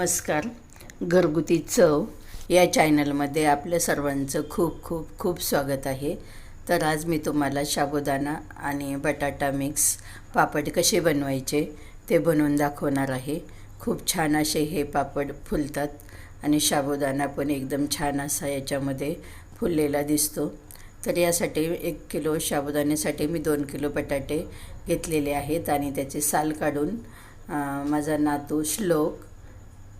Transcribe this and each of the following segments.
नमस्कार. घरगुती चव या चॅनलमध्ये आपल्या सर्वांचं खूप खूप खूप स्वागत आहे. तर आज मी तुम्हाला साबुदाणा आणि बटाटा मिक्स पापड कसे बनवायचे ते बनवून दाखवणार आहे. खूप छान असे हे पापड फुलतात आणि साबुदाणा पण एकदम छान असा याच्यामध्ये फुललेला दिसतो. तर यासाठी एक किलो साबुदाण्यासाठी मी दोन किलो बटाटे घेतलेले आहेत आणि त्याचे साल काढून माझा नातू श्लोक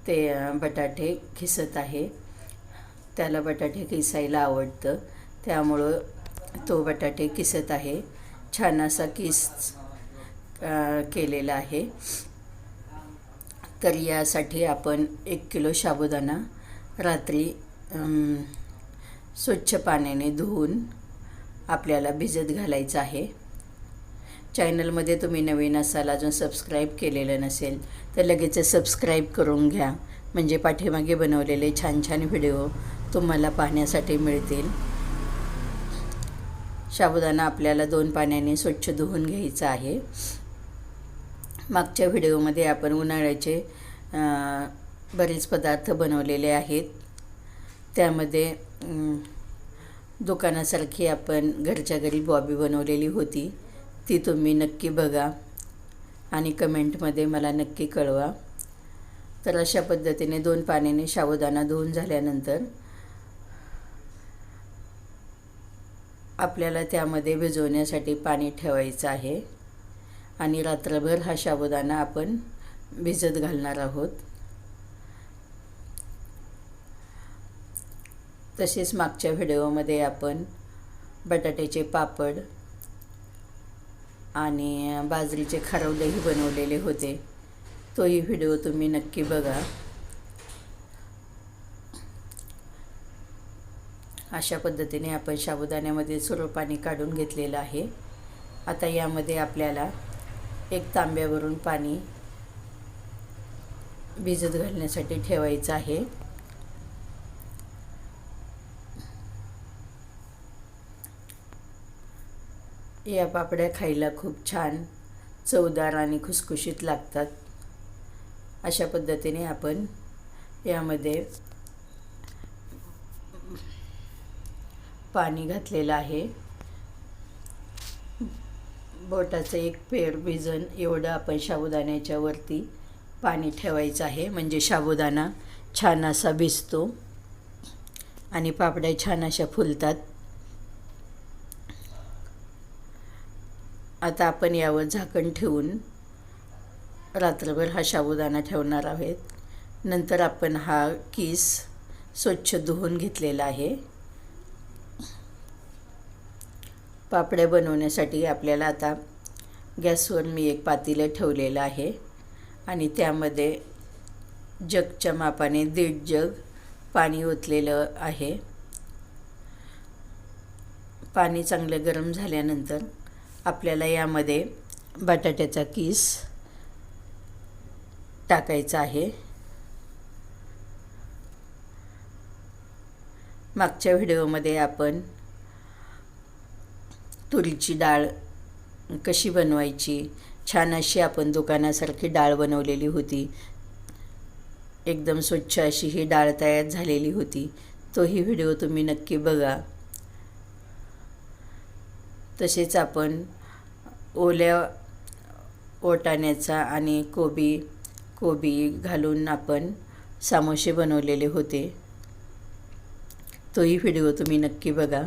ते बटाटे खिसत आहे. त्याला बटाटे किसायला आवडतं. त्यामुळं तो बटाटे किसत आहे. छान असा किस केलेला आहे. तर यासाठी आपण एक किलो साबुदाणा रात्री स्वच्छ पाण्याने धुवून आपल्याला भिजत घालायचं आहे. चॅनलमध्ये तुम्ही नवीन असाल अजून सबस्क्राईब केलेलं नसेल तर लगेच सबस्क्राईब करून घ्या. म्हणजे पाठीमागे बनवलेले छान छान व्हिडिओ तुम्हाला पाहण्यासाठी मिळतील. साबुदाणा आपल्याला दोन पाण्याने स्वच्छ धुवून घ्यायचा आहे. मागच्या व्हिडिओमध्ये आपण उन्हाळ्याचे बरेच पदार्थ बनवलेले आहेत. त्यामध्ये दुकानासारखी आपण घरच्या घरी बॉबी बनवलेली होती. ती तुम्ही नक्की बघा आणि कमेंटमध्ये मला नक्की कळवा. तर अशा पद्धतीने दोन पाण्याने साबुदाणा धुवून झाल्यानंतर आपल्याला त्यामध्ये भिजवण्यासाठी पाणी ठेवायचं आहे आणि रात्रभर हा साबुदाणा आपण भिजत घालणार आहोत. तसेच मागच्या व्हिडिओमध्ये आपण बटाट्याचे पापड आणि बाजरीचे खारवलेही बनवलेले होते. तोही व्हिडिओ तुम्ही नक्की बघा. अशा पद्धतीने आपण साबुदाण्यामध्ये सर्व पाणी काढून घेतलेलं आहे. आता यामध्ये आपल्याला एक तांब्यावरून पाणी भिजत घालण्यासाठी ठेवायचं आहे. या पापड्या खायला खूप छान चवदार आणि खुसखुशीत लागतात. अशा पद्धतीने आपण यामध्ये पाणी घातलेलं आहे. बोटाचं एक पेर भिजन एवढं आपण साबुदाण्याच्या वरती पाणी ठेवायचं आहे. म्हणजे साबुदाणा छान असा भिजतो आणि पापड्या छान अशा फुलतात. आता आपण यावर झाकण ठेवून रात्रभर हा साबुदाणा ठेवणार आहोत. नंतर आपण हा किस स्वच्छ धुवून घेतलेला आहे. पापड्या बनवण्यासाठी आपल्याला आता गॅसवर मी एक पातेलं ठेवलेलं आहे आणि त्यामध्ये जगच्या मापाने दीड जग पाणी ओतलेलं आहे. पाणी चांगलं गरम झाल्यानंतर आपल्याला यामध्ये बटाट्याचा किस टाकायचा आहे. मागच्या व्हिडिओमध्ये आपण तुरीची डाळ कशी बनवायची? छान अशी आपण दुकानासारखी डाळ बनवलेली होती. एकदम स्वच्छ अशी ही डाळ तयार झालेली होती. तोही व्हिडिओ तुम्ही नक्की बघा. तसेच आपण ओल्या ओटाण्याचा आणि कोबी कोबी घालून आपण सामोसे बनवलेले होते. तोही व्हिडिओ तुम्ही नक्की बघा.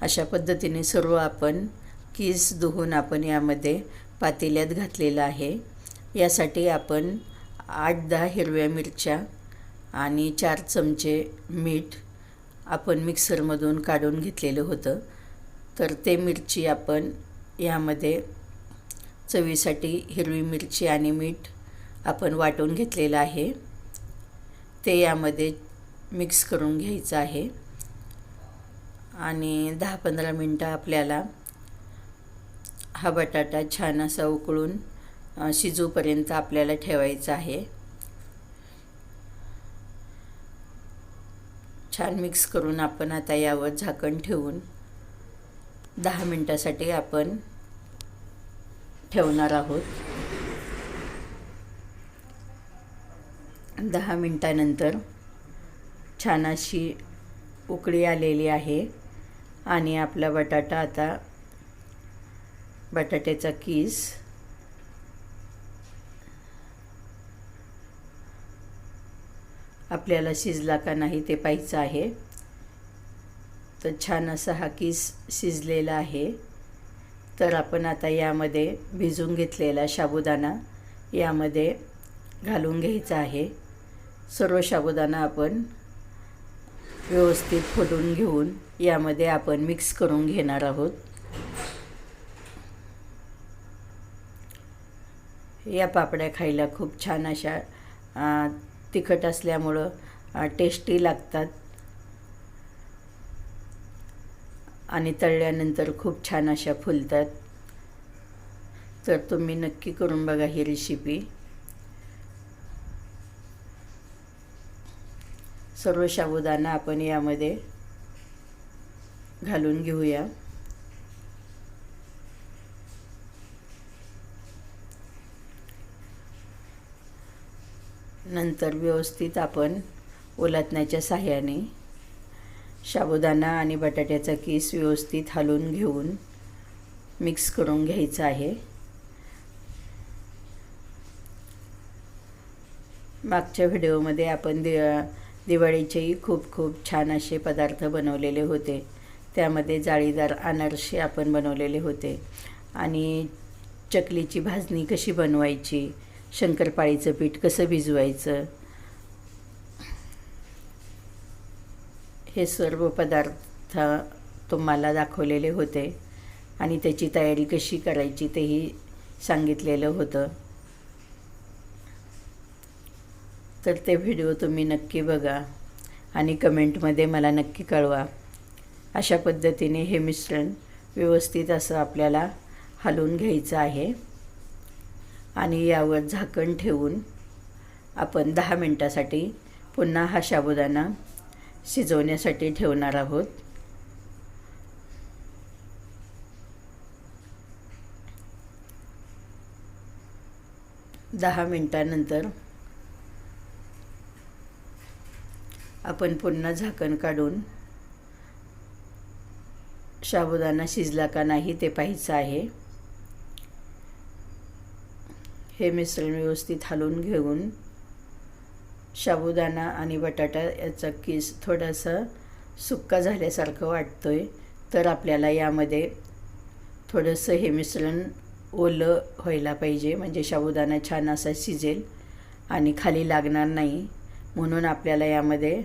अशा पद्धतीने सर्व आपण कीस धुवून आपण यामध्ये पातेल्यात घातलेलं आहे. यासाठी आपण आठ दहा हिरव्या मिरच्या आणि चार चमचे मीठ आपण मिक्सरमधून काढून घेतलेलं होतं. तर ते मिरची आपण यामध्ये चवीसाठी हिरवी मिरची आणि मीठ आपण वाटून घेतलेलं आहे. ते यामध्ये मिक्स करून घ्यायचं आहे. आणि दहा पंधरा मिनटं आपल्याला हा बटाटा छान असा उकळून शिजूपर्यंत आपल्याला ठेवायचा आहे. छान मिक्स करून आपण आता यावर झाकण ठेवून दहा मिनटासाठी आपण ठेवणार आहोत. दहा मिनटानंतर छान अशी उकळी आलेली आहे आणि आपला बटाटा आता बटाट्याचा किस आपल्याला शिजला का नाही ते पाहायचं आहे. तर छान असा हा किस शिजलेला आहे. तर आपण आता यामध्ये भिजून घेतलेला साबुदाणा यामध्ये घालून घ्यायचा आहे. सर्व साबुदाणा आपण व्यवस्थित फोडून घेऊन यामध्ये आपण मिक्स करून घेणार आहोत. या पापड्या खायला खूप छान अशा तिखट असल्यामुळं टेस्टी लागतात. आणि तळल्यानंतर खूप छान अशा फुलतात. तर तुम्ही नक्की करून बघा ही रेसिपी सर्व साबुदाणा आपण यामध्ये घालून घेऊया. नंतर व्यवस्थित आपण ओलातण्याच्या साह्याने साबुदाणा आणि बटाट्याचा किस व्यवस्थित हलवून घेऊन मिक्स करून घ्यायचं आहे. मागच्या व्हिडिओमध्ये आपण दि दिवाळीचेही खूप खूप छान असे पदार्थ बनवलेले होते. त्यामध्ये जाळीदार अनारसे आपण बनवलेले होते. आणि चकलीची भाजणी कशी बनवायची शंकरपाळीचं पीठ कसं भिजवायचं हे सर्व पदार्थ तुम्हाला दाखवलेले होते आणि त्याची तयारी कशी करायची तेही सांगितलेलं होतं. तर ते व्हिडिओ तुम्ही नक्की बघा आणि कमेंटमध्ये मला नक्की कळवा. अशा पद्धतीने हे मिश्रण व्यवस्थित असं आपल्याला हलवून घ्यायचं आहे. आणि यावर झाकण ठेवून आपण दहा मिनटासाठी पुन्हा हा साबुदाणा शिजवण्यासाठी ठेवणार आहोत. दहा मिनटानंतर आपण पुन्हा झाकण काढून साबुदाणा शिजला का नाही ते पाहायचं आहे. हे मिश्रण व्यवस्थित हलवून घेऊन साबुदाणा आणि बटाटा याचा किस थोडासा सुक्का झाल्यासारखं वाटतो आहे तर आपल्याला यामध्ये थोडंसं हे मिश्रण ओलं व्हायला पाहिजे. म्हणजे साबुदाणा छान असा शिजेल आणि खाली लागणार नाही. म्हणून आपल्याला यामध्ये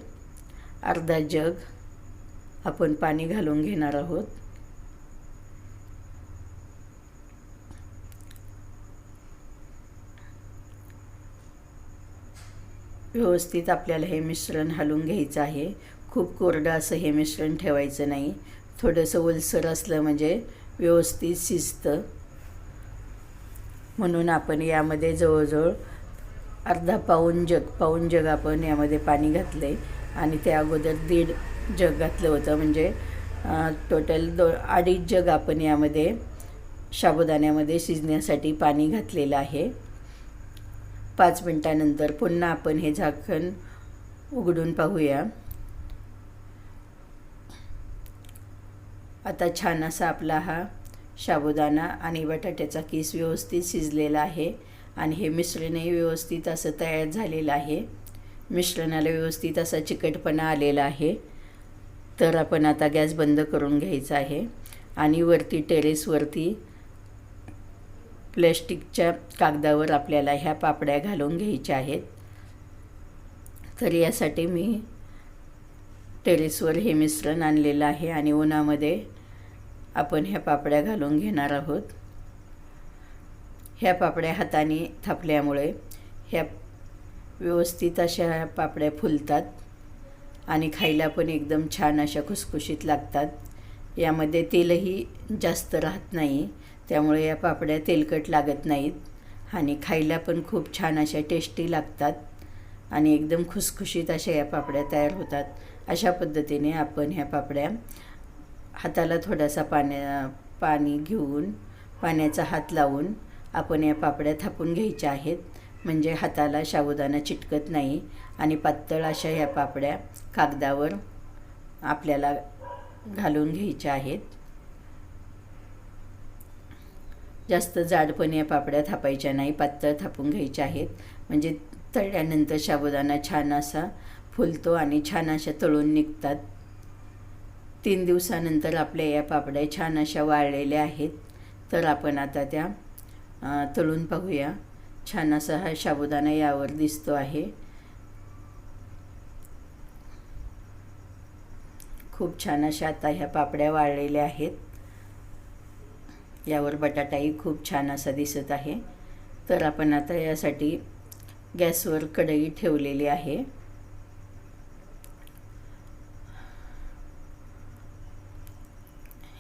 अर्धा जग आपण पाणी घालून घेणार आहोत. व्यवस्थित आपल्याला हे मिश्रण हलवून घ्यायचं आहे. खूप कोरडं असं हे मिश्रण ठेवायचं नाही. थोडंसं ओलसर असलं म्हणजे व्यवस्थित शिजतं. म्हणून आपण यामध्ये जवळजवळ अर्धा पाऊन जग पाऊन जग आपण यामध्ये पाणी घातलं आहे आणि त्या अगोदर दीड जग घातलं होतं. म्हणजे टोटल दो अडीच जग आपण यामध्ये साबुदाण्यामध्ये शिजण्यासाठी पाणी घातलेलं आहे. पाच मिनटानंतर पुन्हा आपण हे झाकण उघडून पाहूया. आता छान असा आपला हा साबुदाणा आणि बटाट्याचा किस व्यवस्थित शिजलेला आहे आणि हे मिश्रणही व्यवस्थित असं तयार झालेलं आहे. मिश्रणाला व्यवस्थित असा चिकटपणा आलेला आहे. तर आपण आता गॅस बंद करून घ्यायचा आहे आणि वरती टेरेसवरती प्लॅस्टिकच्या कागदावर आपल्याला ह्या पापड्या घालून घ्यायच्या आहेत. तर यासाठी मी टेरेसवर हे मिश्रण आणलेलं आहे आणि उन्हामध्ये आपण ह्या पापड्या घालून घेणार आहोत. ह्या पापड्या हाताने थापल्यामुळे ह्या व्यवस्थित अशा पापड्या फुलतात आणि खायला पण एकदम छान अशा खुसखुशीत लागतात. यामध्ये तेलही जास्त राहत नाही. त्यामुळे या पापड्या तेलकट लागत नाहीत. आणि खायला पण खूप छान अशा टेस्टी लागतात. आणि एकदम खुसखुशीत अशा या पापड्या तयार होतात. अशा पद्धतीने आपण ह्या पापड्या हाताला थोडासा पाण्या पाणी घेऊन पाण्याचा हात लावून आपण या पापड्या थापून घ्यायच्या आहेत. म्हणजे हाताला साबुदाणा चिटकत नाही. आणि पातळ अशा ह्या पापड्या कागदावर आपल्याला घालून घ्यायच्या आहेत. जास्त जाडपणे या पापड्या थापायच्या नाही पातळ थापून घ्यायच्या आहेत. म्हणजे तळल्यानंतर साबुदाणा छान असा फुलतो आणि छान अशा तळून निघतात. तीन दिवसानंतर आपल्या या पापड्या छान अशा वाळलेल्या आहेत. तर आपण आता त्या तळून पाहूया. छान असा हा साबुदाणा यावर दिसतो आहे. खूप छान अशा आता ह्या पापड्या वाळलेल्या आहेत. यावर बटाटाही खूप छान असा दिसत आहे. तर आपण आता यासाठी गॅसवर कढई ठेवलेली आहे.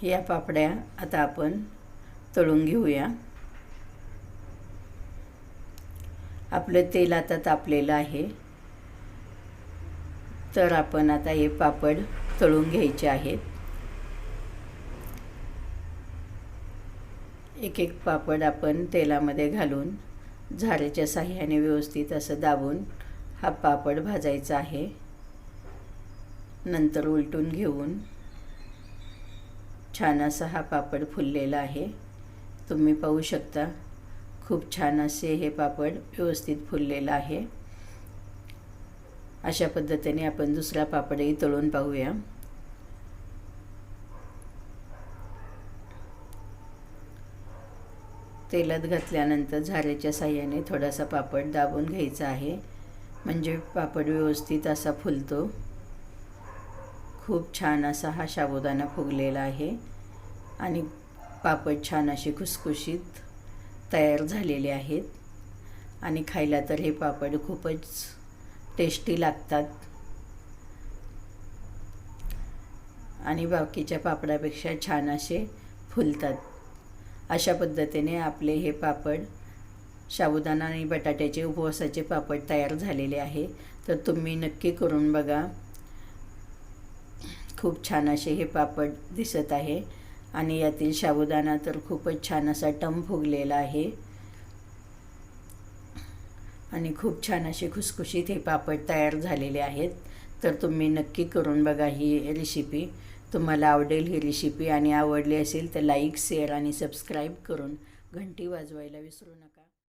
या पापड्या आता आपण तळून घेऊया. आपलं तेल आता तापलेलं आहे. तर आपण आता हे पापड तळून घ्यायचे आहेत. एक एक पापड आपण तेलामध्ये घालून झाऱ्याच्या साह्याने व्यवस्थित असं दाबून हा पापड भाजायचा आहे. नंतर उलटून घेऊन छान असा हा पापड फुललेला आहे. तुम्ही पाहू शकता खूप छान असे हे पापड व्यवस्थित फुललेलं आहे. अशा पद्धतीने आपण दुसरा पापडही तळून पाहूया. तेलात घातल्यानंतर झाऱ्याच्या साह्याने थोडासा पापड दाबून घ्यायचा आहे. म्हणजे पापड व्यवस्थित असा फुलतो. खूप छान असा हा साबुदाणा फुगलेला आहे. आणि पापड छान असे खुसखुशीत तयार झालेले आहेत. आणि खायला तर हे पापड खूपच टेस्टी लागतात. आणि बाकीच्या पापडापेक्षा छान असे फुलतात. अशा पद्धतीने आपले हे पापड साबुदाणा आणि बटाट्याचे उपवासाचे पापड तयार झालेले आहे. तर तुम्ही नक्की करून बघा. खूप छान असे हे पापड दिसत आहे. आणि यातील साबुदाणा तर खूपच छान असा टम फुगलेला आहे. आणि खूप छान असे खुसखुशीत हे पापड तयार झालेले आहेत. तर तुम्ही नक्की करून बघा ही रेसिपी तुम्हाला आवडेल ही रेसिपी आणि आवडली असेल तर लाईक शेअर आणि सबस्क्राईब करून घंटी वाजवायला विसरू नका.